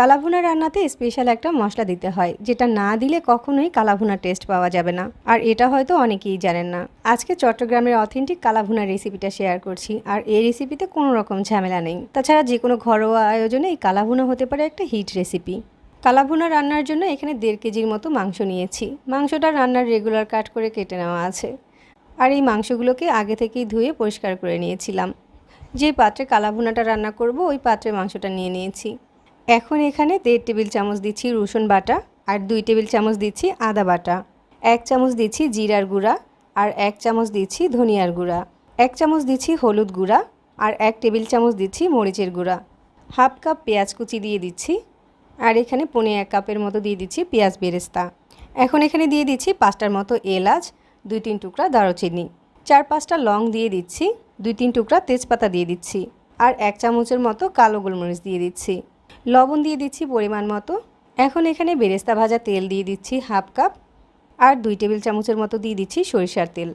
কালাভুনা রান্নাতে স্পেশাল একটা মশলা দিতে হয়, যেটা না দিলে কখনোই কালাভুনা টেস্ট পাওয়া যাবে না। আর এটা হয়তো অনেকেই জানেন না। আজকে চট্টগ্রামের অথেন্টিক কালাভুনা রেসিপিটা শেয়ার করছি, আর এই রেসিপিতে কোনো রকম ঝামেলা নেই। তাছাড়া যে কোনো ঘরোয়া আয়োজনে এই কালাভুনা হতে পারে একটা হিট রেসিপি কালাভুনা রান্নার জন্য এখানে দেড় কেজির মতো মাংস নিয়েছি। মাংসটা রান্নার রেগুলার কাট করে কেটে নেওয়া আছে। আর এই মাংসগুলোকে আগে থেকেই ধুয়ে পরিষ্কার করে নিয়েছিলাম। যে পাত্রে কালাভুনাটা রান্না করব, ওই পাত্রে মাংসটা নিয়ে নিয়েছি। এখন এখানে দেড় টেবিল চামচ দিচ্ছি রসুন বাটা আর দুই টেবিল চামচ দিচ্ছি আদা বাটা। এক চামচ দিচ্ছি জিরার গুঁড়া আর এক চামচ দিচ্ছি ধনিয়ার গুঁড়া। এক চামচ দিচ্ছি হলুদ গুঁড়া আর এক টেবিল চামচ দিচ্ছি মরিচের গুঁড়া। হাফ কাপ পেঁয়াজ কুচি দিয়ে দিচ্ছি আর এখানে পনে এক কাপের মতো দিয়ে দিচ্ছি পেঁয়াজ বেরেস্তা। এখন এখানে দিয়ে দিচ্ছি পাঁচটার মতো এলাচ, দুই তিন টুকরা দারুচিনি। চার পাঁচটা লং দিয়ে দিচ্ছি, দুই তিন টুকরা তেজপাতা দিয়ে দিচ্ছি আর এক চামচের মতো কালো গোলমরিচ দিয়ে দিচ্ছি। লবণ দিয়ে দিচ্ছি পরিমাণ মতো। এখন এখানে বেরেস্তা ভাজা তেল দিয়ে দিচ্ছি হাফ কাপ আর দুই টেবিল চামচের মতো দিয়ে দিচ্ছি সরিষার তেল।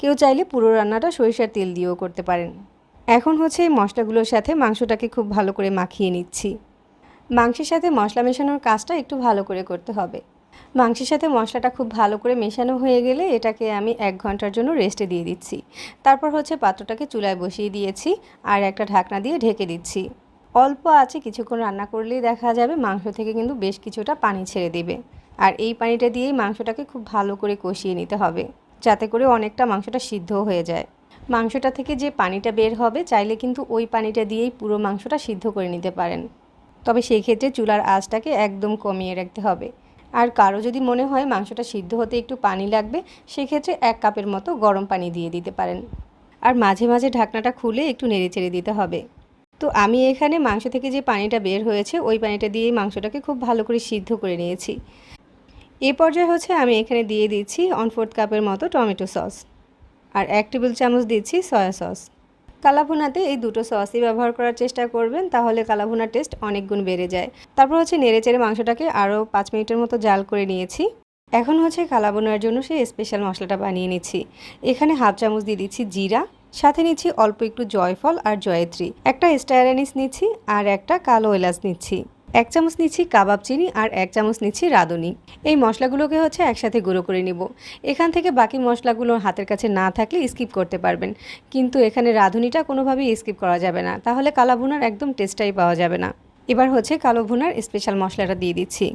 কেউ চাইলে পুরো রান্নাটা সরিষার তেল দিয়েও করতে পারেন। এখন হচ্ছে এই মশলাগুলোর সাথে মাংসটাকে খুব ভালো করে মাখিয়ে নিচ্ছি। মাংসের সাথে মশলা মেশানোর কাজটা একটু ভালো করে করতে হবে। মাংসের সাথে মশলাটা খুব ভালো করে মেশানো হয়ে গেলে এটাকে আমি এক ঘণ্টার জন্য রেস্টে দিয়ে দিচ্ছি। তারপর হচ্ছে পাত্রটাকে চুলায় বসিয়ে দিয়েছি আর একটা ঢাকনা দিয়ে ঢেকে দিচ্ছি। অল্প আছে, কিছুক্ষণ রান্না করলেই দেখা যাবে মাংস থেকে কিন্তু বেশ কিছুটা পানি ছেড়ে দিবে। আর এই পানিটা দিয়েই মাংসটাকে খুব ভালো করে কষিয়ে নিতে হবে, যাতে করে অনেকটা মাংসটা সিদ্ধ হয়ে যায়। মাংসটা থেকে যে পানিটা বের হবে, চাইলে কিন্তু ওই পানিটা দিয়েই পুরো মাংসটা সিদ্ধ করে নিতে পারেন। তবে সেই ক্ষেত্রে চুলার আঁচটাকে একদম কমিয়ে রাখতে হবে। আর কারও যদি মনে হয় মাংসটা সিদ্ধ হতে একটু পানি লাগবে, সেক্ষেত্রে এক কাপের মতো গরম পানি দিয়ে দিতে পারেন। আর মাঝে মাঝে ঢাকনাটা খুলে একটু নেড়ে চেড়ে দিতে হবে। তো আমি এখানে মাংস থেকে যে পানিটা বের হয়েছে, ওই পানিটা দিয়েই মাংসটাকে খুব ভালো করে সিদ্ধ করে নিয়েছি। এ পর্যায়ে হচ্ছে আমি এখানে দিয়ে দিচ্ছি ওয়ান ফোর্থ কাপের মতো টমেটো সস আর এক টেবিল চামচ দিচ্ছি সয়া সস কালাভুনাতে এই দুটো সসই ব্যবহার করার চেষ্টা করবেন, তাহলে কালাভুনার টেস্ট অনেক গুণ বেড়ে যায়। তারপর হচ্ছে নেড়ে চেড়ে মাংসটাকে আরও পাঁচ মিনিটের মতো জাল করে নিয়েছি। এখন হচ্ছে কালাভুনার জন্য সেই স্পেশাল মশলাটা বানিয়ে নিচ্ছি। এখানে হাফ চামচ দিয়ে দিচ্ছি জিরা সাথে নিচ্ছি অল্প একটু জয়ফল আর জয়ত্রী। একটা স্টায়ারানিস নিচ্ছি আর একটা কালো এলাচ নিচ্ছি। এক চামচ নিচ্ছি কাবাব চিনি আর এক চামচ নিচ্ছি রাঁধুনি। এই মশলাগুলোকে হচ্ছে একসাথে গুঁড়ো করে নিব। এখান থেকে বাকি মশলাগুলো হাতের কাছে না থাকলে স্কিপ করতে পারবেন। কিন্তু এখানে রাঁধুনিটা কোনোভাবেই স্কিপ করা যাবে না। তাহলে কালাভুনার একদম টেস্টটাই পাওয়া যাবে না। এবার হচ্ছে কালো ভুনার স্পেশাল মশলাটা দিয়ে দিচ্ছি।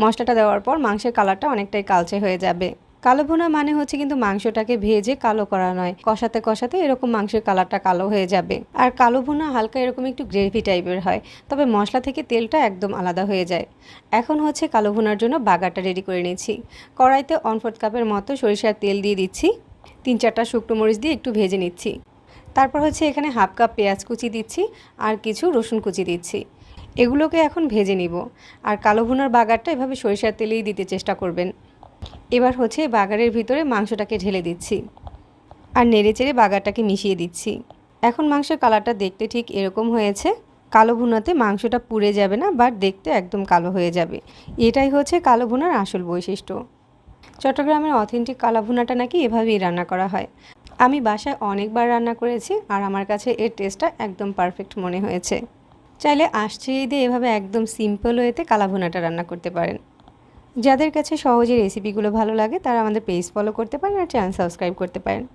মশলাটা দেওয়ার পর মাংসের কালারটা অনেকটাই কালচে হয়ে যাবে। কালো ভুনা মানে হচ্ছে কিন্তু মাংসটাকে ভেজে কালো করা নয়। কষাতে কষাতে এরকম মাংসের কালারটা কালো হয়ে যাবে। আর কালো ভুনা হালকা এরকম একটু গ্রেভি টাইপের হয়, তবে মশলা থেকে তেলটা একদম আলাদা হয়ে যায়। এখন হচ্ছে কালো ভুনার জন্য বাগারটা রেডি করে নিচ্ছি কড়াইতে ওয়ান ফোর্থ কাপের মতো সরিষার তেল দিয়ে দিচ্ছি। তিন চারটা শুকনো মরিচ দিয়ে একটু ভেজে নিচ্ছি। তারপর হচ্ছে এখানে হাফ কাপ পেঁয়াজ কুচি দিচ্ছি আর কিছু রসুন কুচি দিচ্ছি। এগুলোকে এখন ভেজে নিব। আর কালো ভুনার বাগারটা এভাবে সরিষার তেলেই দিতে চেষ্টা করবেন। এবার হচ্ছে বাগারের ভিতরে মাংসটাকে ঢেলে দিচ্ছি। আর নেড়ে চেড়ে বাগারটাকে মিশিয়ে দিচ্ছি। এখন মাংসের কালারটা দেখতে ঠিক এরকম হয়েছে। কালো ভুনাতে মাংসটা পুড়ে যাবে না বাট দেখতে একদম কালো হয়ে যাবে। এটাই হচ্ছে কালো ভুনার আসল বৈশিষ্ট্য। চট্টগ্রামের অথেন্টিক কালো ভুনাটা নাকি এভাবেই রান্না করা হয়। আমি বাসায় অনেকবার রান্না করেছি আর আমার কাছে এর টেস্টটা একদম পারফেক্ট মনে হয়েছে। চাইলে আসছে দিয়ে এভাবে একদম সিম্পল ওয়েতে কালাভুনাটা রান্না করতে পারেন। যাদের কাছে সহজে রেসিপিগুলো ভালো লাগে, তারা আমাদের পেজ ফলো করতে পারেন আর চ্যানেল সাবস্ক্রাইব করতে পারেন।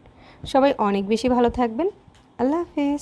সবাই অনেক বেশি ভালো থাকবেন। আল্লাহ হাফেজ।